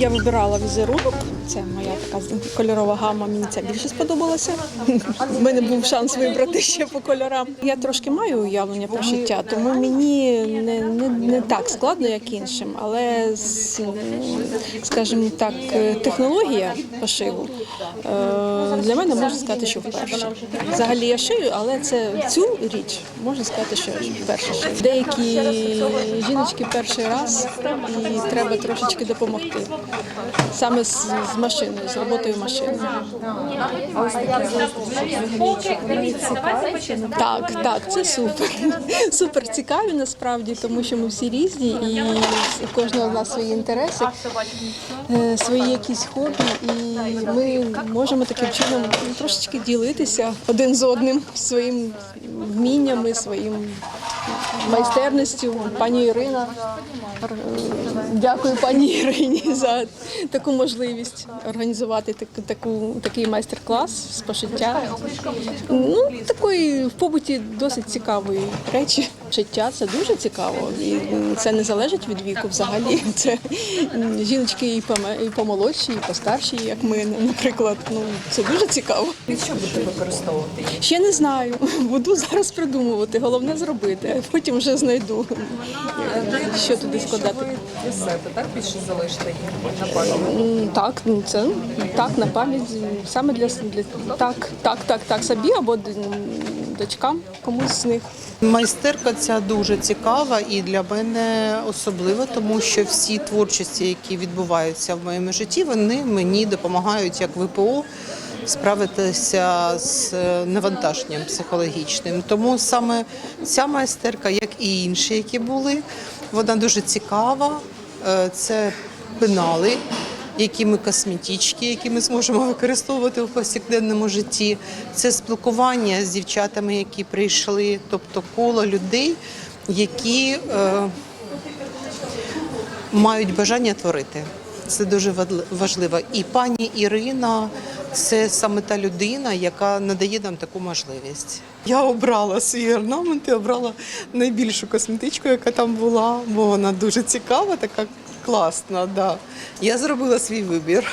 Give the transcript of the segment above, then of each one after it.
Я вибирала візерунок. Це моя така кольорова гама. Мені це більше сподобалося. У мене був шанс вибрати ще по кольорам. Я трошки маю уявлення про шиття, тому мені не, не, не так складно, як іншим. Але скажімо так, технологія пошиву е, для мене можна сказати, що вперше. Взагалі я шию, але це цю річ можна сказати, що вперше шию. Деякі жіночки перший раз і треба трошечки допомогти. Саме з, з машиною, з роботою машини. Так, так, це супер. Супер цікаві насправді, тому що ми всі різні і у кожного з нас свої інтереси, е, свої якісь хобі, і ми можемо таким чином трошечки ділитися один з одним своїм вміннями, своїм майстерністю. Пані Ірина. Дякую пані Ірині за таку можливість організувати так, таку, такий майстер-клас з пошиття. Ну, такої в побуті досить цікавої речі. Життя це дуже цікаво, і це не залежить від віку взагалі. Це жіночки і помолодші, і постарші, як ми, наприклад. Ну це дуже цікаво. Під що будете використовувати? Ще не знаю. Буду зараз придумувати. Головне зробити, а потім вже знайду, що туди складати. Себе так більше залишите на пам'ять? Так, ну це так на пам'ять саме для, для так, так, так, так собі або дочкам комусь з них. Майстерка ця дуже цікава і для мене особлива, тому що всі творчості, які відбуваються в моєму житті, вони мені допомагають як ВПО справитися з е, навантаженням психологічним. Тому саме ця майстерка, як і інші, які були, вона дуже цікава. Е, Це пенали, які ми косметички, які ми зможемо використовувати в повсякденному житті. Це спілкування з дівчатами, які прийшли, тобто коло людей, які е, мають бажання творити. Це дуже важливо. І пані Ірина це саме та людина, яка надає нам таку можливість. Я обрала свій орнамент і обрала найбільшу косметичку, яка там була, бо вона дуже цікава, така класна. Да. Я зробила свій вибір.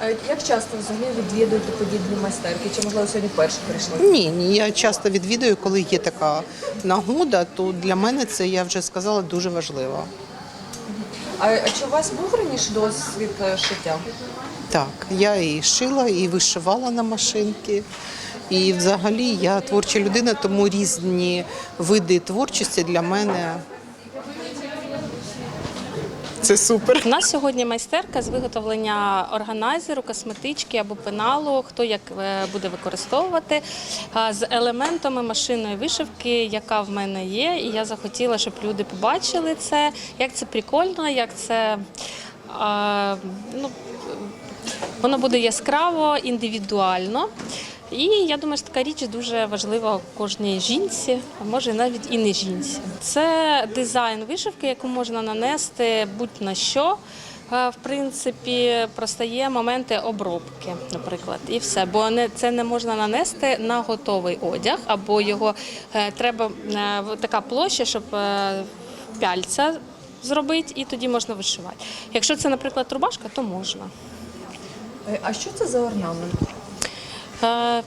А Як часто взагалі відвідуєте подібні майстерки? Чи можливо сьогодні перше прийшли? Ні, ні, я часто відвідую, коли є така нагода, то для мене це я вже сказала дуже важливо. А, а чи у вас був раніше досвід е, шиття? Так, я і шила, і вишивала на машинки. І взагалі я творча людина, тому різні види творчості для мене це супер. У нас сьогодні майстерка з виготовлення органайзеру, косметички або пеналу, хто як е, буде використовувати, з елементами машинної вишивки, яка в мене є. І я захотіла, щоб люди побачили це, як це прикольно, як це. ну, Воно буде яскраво, індивідуально. І я думаю, що така річ дуже важлива кожній жінці, а може навіть і не жінці. Це дизайн вишивки, яку можна нанести будь-на що. Е, В принципі, просто є моменти обробки, наприклад, і все. Бо не це не можна нанести на готовий одяг, або його е, треба е, така площа, щоб пяльця зробити, і тоді можна вишивати. Якщо це, наприклад, рубашка, то можна. А що це за орнамент? Е,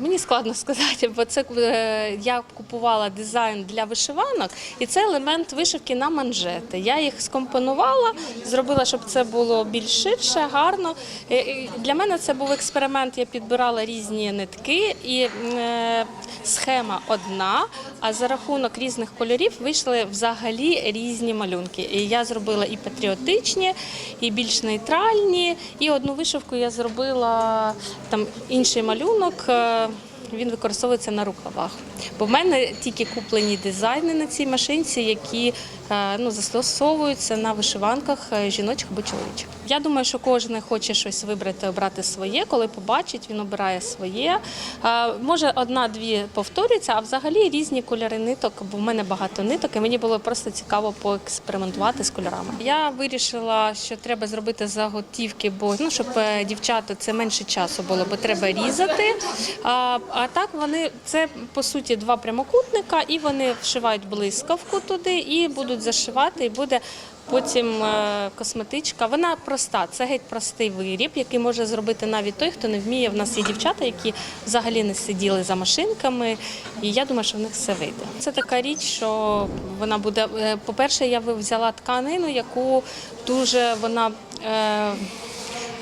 Мені складно сказати, бо це е, я купувала дизайн для вишиванок, і це елемент вишивки на манжети. Я їх скомпонувала, зробила, щоб це було більш ширше, гарно. Для мене це був експеримент. Я підбирала різні нитки, і е, схема одна. А за рахунок різних кольорів вийшли взагалі різні малюнки. Я зробила і патріотичні, і більш нейтральні. І одну вишивку я зробила там інший малюнок. Він використовується на рукавах. Бо в мене тільки куплені дизайни на цій машинці, які е, ну, застосовуються на вишиванках е, жіночих або чоловічих. Я думаю, що кожен хоче щось вибрати, обрати своє. Коли побачить, він обирає своє. Е, Може, одна-дві повторюються, а взагалі різні кольори ниток, бо в мене багато ниток, і мені було просто цікаво поекспериментувати з кольорами. Я вирішила, що треба зробити заготівки, бо ну щоб дівчата це менше часу було, бо треба різати. А, так вони це по суті два прямокутника, і вони вшивають блискавку туди і будуть зашивати, і буде. Потім е, косметичка. Вона проста, це геть простий виріб, який може зробити навіть той, хто не вміє. В нас є дівчата, які взагалі не сиділи за машинками, і я думаю, що в них все вийде. Це така річ, що вона буде. е, По-перше, я взяла тканину, яку дуже вона.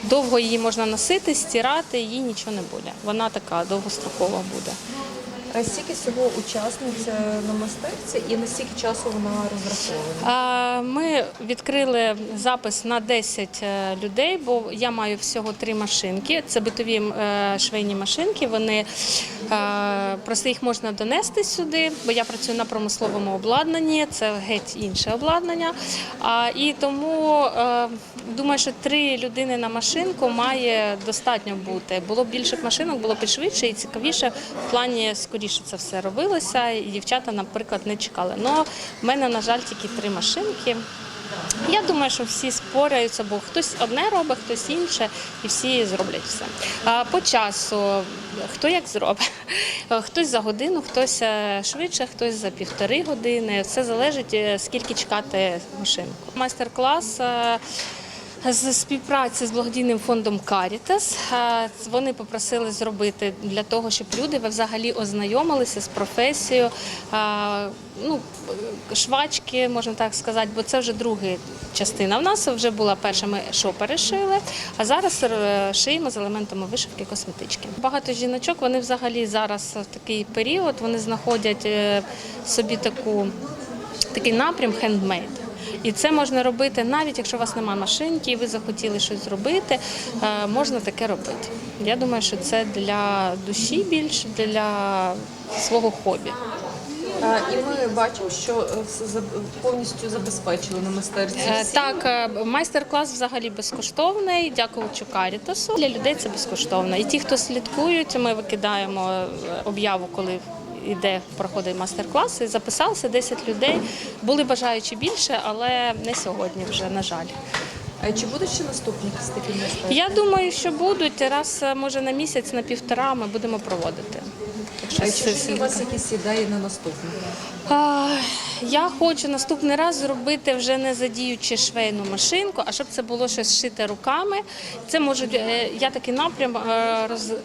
Довго її можна носити, стирати, їй нічого не буде. Вона така довгострокова буде. Скільки всього учасниць на майстерці і на скільки часу вона розрахована? Ми відкрили запис на 10 е, людей, бо я маю всього три машинки. Це битові е, швейні машинки. Вони е, просто їх можна донести сюди, бо я працюю на промисловому обладнанні. Це геть інше обладнання. І тому думаю, що три людини на машинку має достатньо бути. Було б більше машинок, було б і швидше і цікавіше. В плані скоріше це все робилося, і дівчата, наприклад, не чекали. Ну, в мене, на жаль, тільки три машинки. Я думаю, що всі споряються, бо хтось одне робить, хтось інше, і всі зроблять все. По часу хто як зробить? Хтось за годину, хтось е, швидше, хтось за півтори години. Все залежить, е, скільки чекати машинку. Майстер-клас. З співпраці з благодійним фондом Caritas. Е, Вони попросили зробити для того, щоб люди взагалі ознайомилися з професією. е, Ну, швачки, можна так сказати, бо це вже друга частина. В нас вже була перша, ми що перешили, а зараз е, шиємо з елементами вишивки косметички. Багато жіночок вони взагалі зараз в такий період вони знаходять собі таку такий напрям хендмейд. І це можна робити навіть якщо у вас немає машинки, і ви захотіли щось зробити, е, можна таке робити. Я думаю, що це для душі більше, для свого хобі. Е, І ми бачимо, що е, повністю забезпечили на. Е. Так, майстер-клас взагалі безкоштовний, дякуючи Карітасу. Для людей це безкоштовно. І ті, хто слідкують, ми викидаємо об'яву, коли йде, проходить мастер-клас, І записалося 10 людей. Були бажаючі більше, але не сьогодні вже, на жаль. А Чи будуть ще наступні якісь такі мистецтва? Я думаю, що будуть раз, може, на місяць, на півтора ми будемо проводити. Що Чи це- у вас якісь ідеї на наступне? А, Я хочу наступний раз зробити вже не задіючи швейну машинку, а щоб це було щось шите руками. Це може е, я такий напрям е, роз-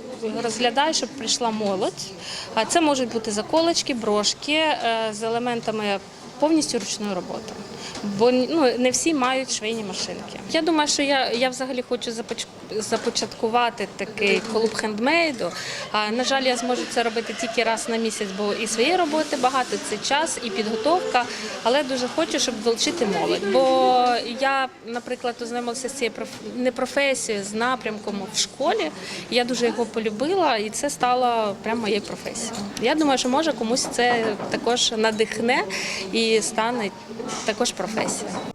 розглядаю, щоб прийшла молодь. Це можуть бути заколочки, брошки е, з елементами повністю ручної роботи. Бо ну, не всі мають швейні машинки. Я думаю, що я, я взагалі хочу започ- започаткувати такий клуб хендмейду. А, на жаль, я зможу це робити тільки раз на місяць, бо і своєї роботи багато, це час і підготовка. Але дуже хочу, щоб долучити молодь. Бо я, наприклад, ознайомилася з цією не професією, з напрямком в школі. Я дуже його полюбила, і це стало прямо моєю професією. Я думаю, що може комусь це також надихне і стане також професією.